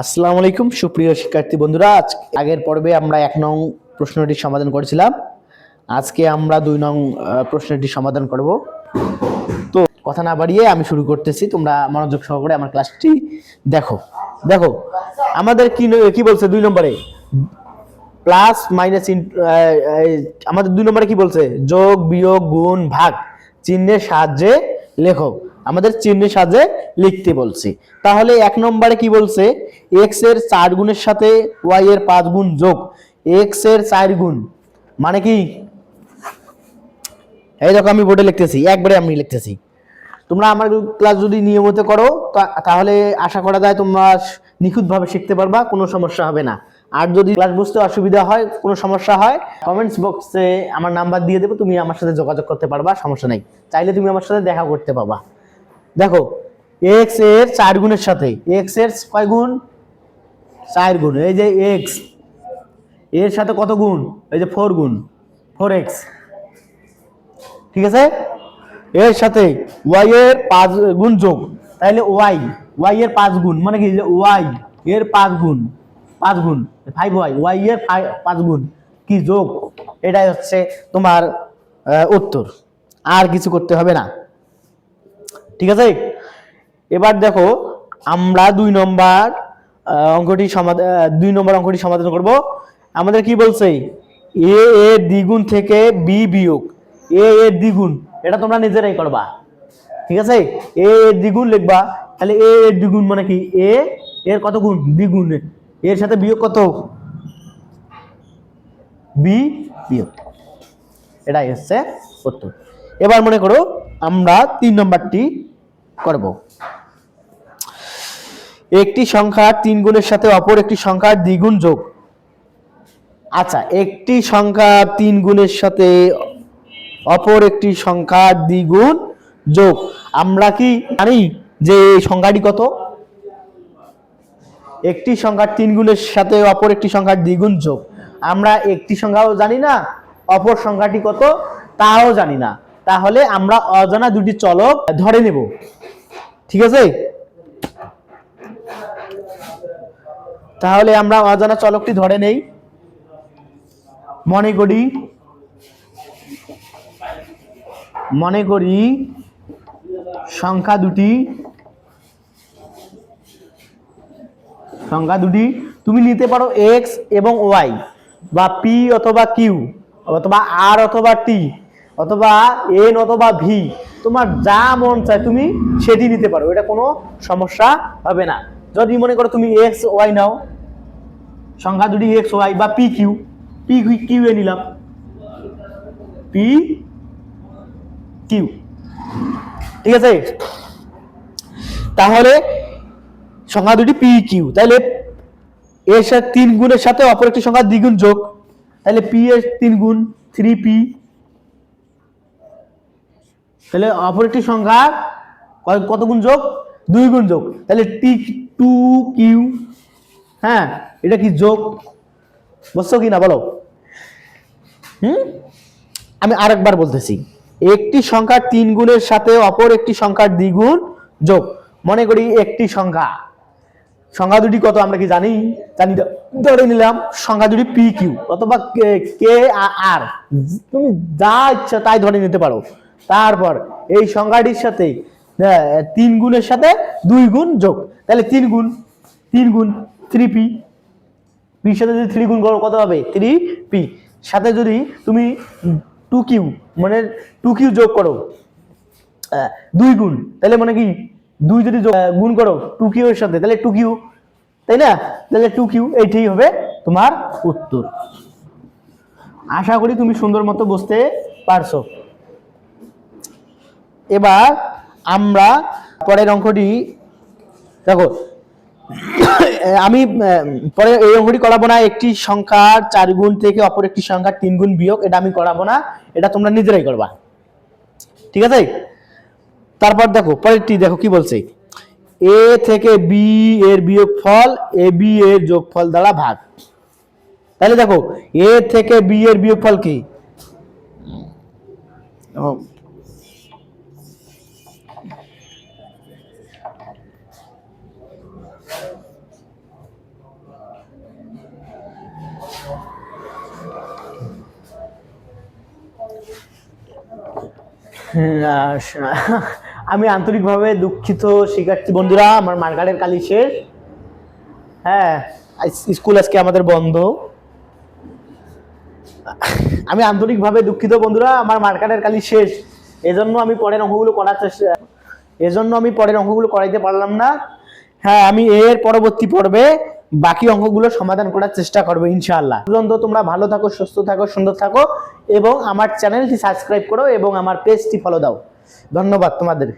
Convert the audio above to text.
আসসালামু আলাইকুম সুপ্রিয় শিক্ষার্থী বন্ধুরা। আজ আগের পর্বে আমরা এক নং প্রশ্নটির সমাধান করেছিলাম। আজকে আমরা দুই নং আহ, প্রশ্নটির সমাধান করব। তো কথা না বাড়িয়ে আমি শুরু করতেছি। তোমরা মনোযোগ সহকারে আমার ক্লাসটি দেখো। দেখো আমাদের কি কি বলছে দুই নম্বরে? প্লাস মাইনাস আমাদের দুই নম্বরে কি বলছে? যোগ বিয়োগ গুণ ভাগ। চিহ্নের সাহায্যে লেখো আমাদের চিহ্নের সাহায্যে লিখতে বলছি। তাহলে এক নম্বরে কি বলছে? এক্সের চার গুণের সাথে ওয়াই এর পাঁচ গুণ যোগ। এক্সের চার গুণ মানে কি? এই দেখো আমি বোর্ডে লিখতেছি, একবারে আমি লিখতেছি। তোমরা আমার ক্লাস যদি নিয়মিত করো তাহলে আশা করা যায় তোমরা নিখুঁতভাবে শিখতে পারবা, কোনো সমস্যা হবে না। আর যদি ক্লাস বুঝতে অসুবিধা হয়, কোনো সমস্যা হয় কমেন্টস বক্সে আমার নাম্বার দিয়ে দেবো, তুমি আমার সাথে যোগাযোগ করতে পারবা, সমস্যা নেই। চাইলে তুমি আমার সাথে দেখা করতে পাবা দেখো এক্সের চার গুণের সাথে এক্সের কয় গুণ? চার গুণ। এই যে এক্সের সাথে কত গুণ? এই যে ফোর গুণ ফোর এক্স ঠিক আছে? এর সাথে ওয়াই এর পাঁচ গুণ যোগ তাহলে ওয়াই ওয়াই এর পাঁচ গুণ মানে কি? ওয়াই এর পাঁচ গুণ পাঁচ গুণ ফাইভ ওয়াই ওয়াই এর পাঁচ গুণ, কি যোগ? এটাই হচ্ছে তোমার উত্তর। আর কিছু করতে হবে না। ঠিক আছে? এবার দেখো, আমরা দুই নম্বর অঙ্কটি সমাধান দুই নম্বর অঙ্কটি সমাধান করব। আমাদের কি বলছে? এ এ দ্বিগুণ থেকে বি বিয়োগ। এ এ দ্বিগুণ, এটা তোমরা নিজেরাই করবা। ঠিক আছে? এ এর দ্বিগুণ লিখবা। তাহলে এ এর দ্বিগুণ মানে কি? এ, এর কত গুণ? দ্বিগুণ। এর সাথে বিয়োগ কত? বি বিয়োগ। এটাই হচ্ছে উত্তর। এবার মনে করো, আমরা তিন নম্বরটি করব। একটি সংখ্যার তিন গুণের সাথে অপর একটি সংখ্যার দ্বিগুণ যোগ। আচ্ছা একটি সংখ্যা তিন গুণের সাথে অপর একটি সংখ্যার দ্বিগুণ যোগ। আমরা কি জানি যে সংখ্যাটি কত? একটি সংখ্যার তিন গুণের সাথে অপর একটি সংখ্যার দ্বিগুণ যোগ। আমরা একটি সংখ্যাও জানি না, অপর সংখ্যাটি কত? তাও জানি না। তাহলে আমরা অজানা দুটি চলক ধরে নেব। ঠিক আছে? তাহলে আমরা অজানা চলকটি ধরে নেই। মনে করি মনে করি সংখ্যা দুটি। সংখ্যা দুটি। তুমি নিতে পারো এক্স এবং ওয়াই বা পি অথবা কিউ অথবা আর অথবা টি অথবা এন অথবা ভি, তোমার যা মন চায় তুমি সেটি নিতে পারো, এটা কোনো সমস্যা হবে না। যদি মনে করো তুমি এক্স ওয়াই নাও, সংখ্যা দুটি এক্স ওয়াই বা পি কিউ পি কিউ এ নিলাম। পি কিউ ঠিক আছে? তাহলে সংখ্যা দুটি পি কিউ তাহলে এর সাথে তিন গুণের সাথে অপর একটি সংখ্যা দ্বিগুণ যোগ। তাহলে পি এর তিন গুণ থ্রি পি তাহলে অপর একটি সংখ্যা কত গুণ যোগ দুই গুণ যোগ তাহলে টি টু কিউ হ্যাঁ এটা কি যোগ? বুঝছ কি না বলো? হুম? আমি আরেকবার বলতেছি। একটি সংখ্যা তিন গুণের সাথে অপর একটি সংখ্যার দ্বিগুণ যোগ। মনে করি একটি সংখ্যা। সংখ্যা দুটি কত আমরা কি জানি? জানি ধরে নিলাম সংখ্যা দুটি পি কিউ অথবা কে আর তুমি যা ইচ্ছা তাই ধরে নিতে পারো। তারপর এই সংখ্যাটির সাথে তিন গুণের সাথে দুই গুণ যোগ। তাহলে তিন গুণ তিন গুণ থ্রি পি পির সাথে যদি থ্রি গুণ করো, কত হবে? থ্রি পি সাথে যদি তুমি টু কিউ মানে টু কিউ যোগ করো দুই গুণ, তাহলে মানে কি? দুই যদি গুণ করো টু কিউ এর সাথে, তাহলে টু কিউ তাই না? তাহলে টু কিউ এইটাই হবে তোমার উত্তর। আশা করি তুমি সুন্দর মতো বুঝতে পারছ। এবার আমরা পরের অঙ্কটি, দেখো, আমি, পরে এই অঙ্কটি করাবো না, একটি সংখ্যার চার গুণ থেকে অপর একটি সংখ্যার তিন গুণ বিয়োগ, এটা আমি করাবো না, এটা তোমরা নিজেরাই করবা। ঠিক আছে? তারপর দেখো, পরেরটি দেখো কি বলছে। এ থেকে বি এর বিয়োগ ফল, এ বি এর যোগফল দ্বারা ভাগ। তাহলে দেখো, এ থেকে বি এর বিয়োগফল কি? আমি আন্তরিকভাবে দুঃখিত, শিক্ষার্থী বন্ধুরা, আমার মার্গারের কালি শেষ। হ্যাঁ স্কুল আজকে আমাদের বন্ধ। আমি আন্তরিকভাবে দুঃখিত বন্ধুরা, আমার মার্কেটের কালি শেষ। এজন্য আমি পরের অঙ্কগুলো করার চেষ্টা এজন্য আমি পরের অঙ্কগুলো করাইতে পারলাম না। হ্যাঁ আমি এর পরবর্তী পর্বে বাকি অঙ্কগুলো সমাধান করার চেষ্টা করব, ইনশাআল্লাহ। পর্যন্ত তোমরা ভালো থাকো, সুস্থ থাকো, সুন্দর থাকো এবং আমার চ্যানেলটি সাবস্ক্রাইব করো এবং আমার পেজটি ফলো দাও। ধন্যবাদ তোমাদের।